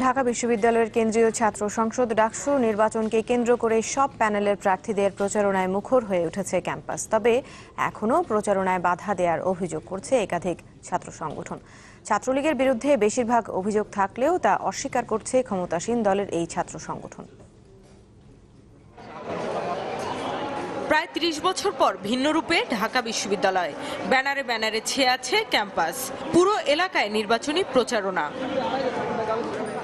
ঢাকা বিশ্ববিদ্যালয়ের কেন্দ্রীয় ছাত্র সংসদ ডাকসু নির্বাচনকে কেন্দ্র করে সব প্যানেলের প্রার্থীদের প্রচারণায় মুখর হয়ে উঠেছে ক্যাম্পাস। তবে এখনও প্রচারণায় বাধা দেওয়ার অভিযোগ করছে একাধিক ছাত্র সংগঠন। ছাত্রলীগের বিরুদ্ধে বেশিরভাগ অভিযোগ থাকলেও তা অস্বীকার করছে ক্ষমতাসীন দলের এই ছাত্র সংগঠন। প্রায় ৩০ বছর পর ভিন্ন রূপে ঢাকা বিশ্ববিদ্যালয়। ব্যানারে ব্যানারে ছেয়ে আছে ক্যাম্পাস। পুরো এলাকায় নির্বাচনী প্রচারণা।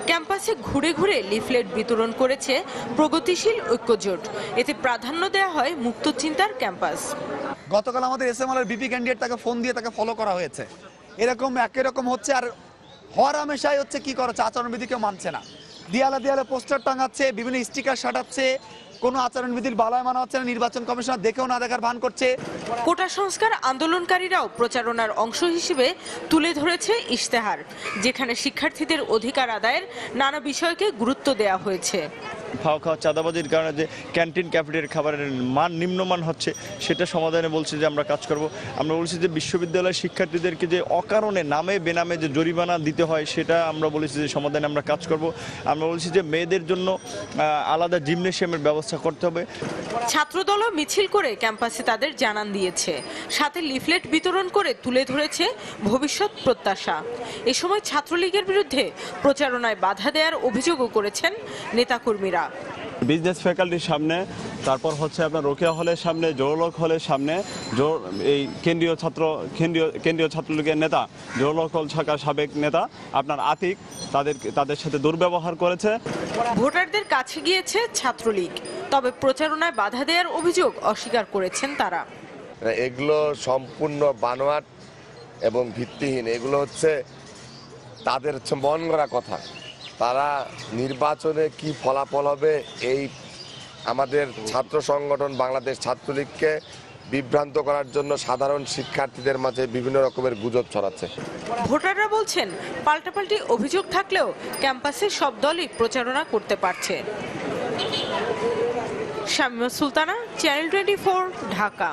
ক্যাম্পাসে ঘুরে ঘুরে লিফলেট বিতরণ করেছে প্রগতিশীল ঐক্যজোট। এতে প্রাধান্য দেয়া হয় মুক্ত চিন্তার ক্যাম্পাস। গতকাল আমাদের এস এম বিপি ক্যান্ডিডেট তাকে ফোন দিয়ে তাকে ফলো করা হয়েছে। এরকম, একই রকম হচ্ছে আর হর হামেশাই হচ্ছে কি করেছে আচরণবিধি কেউ মানছে না। দেয়ালে দেয়ালে পোস্টার টাঙাচ্ছে, বিভিন্ন স্টিকার সাটাচ্ছে কোনো আচরণবিধির বালায় মানা হচ্ছে না, নির্বাচন কমিশনার দেখেও না দেখার ভান করছে। কোটা সংস্কার আন্দোলনকারীরাও প্রচারণার অংশ হিসেবে তুলে ধরেছে ইশতেহার, যেখানে শিক্ষার্থীদের অধিকার আদায়ের নানা বিষয়কে গুরুত্ব দেওয়া হয়েছে। খাওয়া খাওয়া চাঁদাবাজির কারণে যে ক্যান্টিন ক্যাফেটের খাবারের মান নিম্নমান হচ্ছে, সেটা সমাধানে বলছে যে আমরা কাজ করব। আমরা বলছি যে বিশ্ববিদ্যালয়ের শিক্ষার্থীদেরকে যে অকারণে নামে বেনামে যে জরিমানা দিতে হয়, সেটা আমরা বলেছি যে সমাধানে আমরা কাজ করব। আমরা বলছি যে মেয়েদের জন্য আলাদা জিমনেশিয়ামের ব্যবস্থা করতে হবে। ছাত্রদলও মিছিল করে ক্যাম্পাসে তাদের জানান দিয়েছে। সাথে লিফলেট বিতরণ করে তুলে ধরেছে ভবিষ্যৎ প্রত্যাশা। এ সময় ছাত্রলীগের বিরুদ্ধে প্রচারণায় বাধা দেওয়ার অভিযোগও করেছেন নেতাকর্মীরা। বিজনেস ফ্যাকাল্টির সামনে তারপর হচ্ছে আপনার রোকেয়া হলের সামনে জোরলক হলের সামনে জোর এই কেন্দ্রীয় ছাত্র কেন্দ্রীয় কেন্দ্রীয় ছাত্রলীগের নেতা জোরলক হল শাখার সাবেক নেতা আপনার আতিক তাদের তাদের সাথে দুর্ব্যবহার করেছে। ভোটারদের কাছে গিয়েছে ছাত্রলীগ তবে প্রচারণায় বাধা দেওয়ার অভিযোগ অস্বীকার করেছেন তারা। এগুলো সম্পূর্ণ বানোয়াট এবং ভিত্তিহীন। এগুলো হচ্ছে তাদের হচ্ছে মন গড়া কথা। তারা নির্বাচনে কি ফলাফল হবে এই আমাদের ছাত্র সংগঠন বাংলাদেশ ছাত্রলীগকে বিভ্রান্ত করার জন্য সাধারণ শিক্ষার্থীদের মাঝে বিভিন্ন রকমের গুজব ছড়াচ্ছে। ভোটাররা বলছেন, পাল্টাপাল্টি অভিযোগ থাকলেও ক্যাম্পাসে সব দলই প্রচারণা করতে পারছে। Shamima Sultana, channel twenty Dhaka.